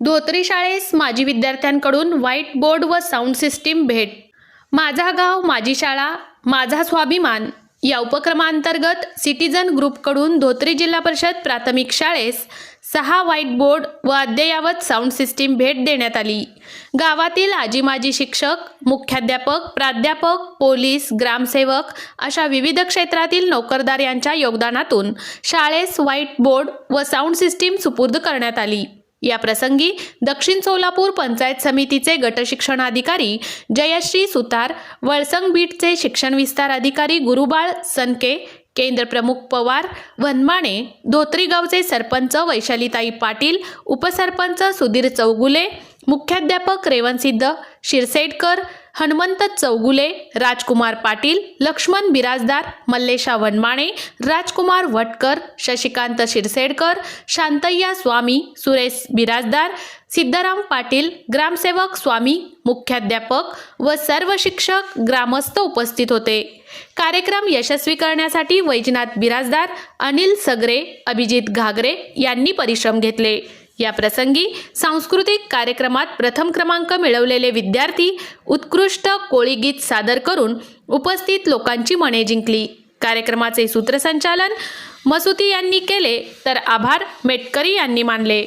धोत्री शाळेस माजी विद्यार्थ्यांकडून व्हाईट बोर्ड व साऊंड सिस्टीम भेट. माझा गाव माझी शाळा माझा स्वाभिमान. या उपक्रमांतर्गत सिटीजन ग्रुपकडून धोत्री जिल्हा परिषद प्राथमिक शाळेस सहा व्हाईट बोर्ड व अद्ययावत साऊंड सिस्टीम भेट देण्यात आली. गावातील आजी माजी शिक्षक मुख्याध्यापक प्राध्यापक पोलीस ग्रामसेवक अशा विविध क्षेत्रातील नोकरदार यांच्या योगदानातून शाळेस व्हाईट बोर्ड व साऊंड सिस्टीम सुपूर्द करण्यात आली. या प्रसंगी दक्षिण सोलापूर पंचायत समितीचे गटशिक्षणाधिकारी जयश्री सुतार वळसंग बीटचे शिक्षण विस्तार अधिकारी गुरुबाळ सनके केंद्र प्रमुख पवार वनमाणे धोत्रीगावचे सरपंच वैशालीताई पाटील उपसरपंच सुधीर चौगुले मुख्याध्यापक रेवणसिद्ध शिरसेडकर हनुमंत चौगुले राजकुमार पाटील लक्ष्मण बिराजदार मल्लेशा वनमाणे राजकुमार वटकर शशिकांत शिरसेडकर शांतय्या स्वामी सुरेश बिराजदार सिद्धराम पाटील ग्रामसेवक स्वामी मुख्याध्यापक व सर्व शिक्षक ग्रामस्थ उपस्थित होते. कार्यक्रम यशस्वी करण्यासाठी वैजनाथ बिराजदार अनिल सगरे अभिजित घागरे यांनी परिश्रम घेतले. या प्रसंगी सांस्कृतिक कार्यक्रमात प्रथम क्रमांक मिळवलेले विद्यार्थी उत्कृष्ट कोळीगीत सादर करून उपस्थित लोकांची मने जिंकली. कार्यक्रमाचे सूत्रसंचालन मसुती यांनी केले तर आभार मेटकरी यांनी मानले.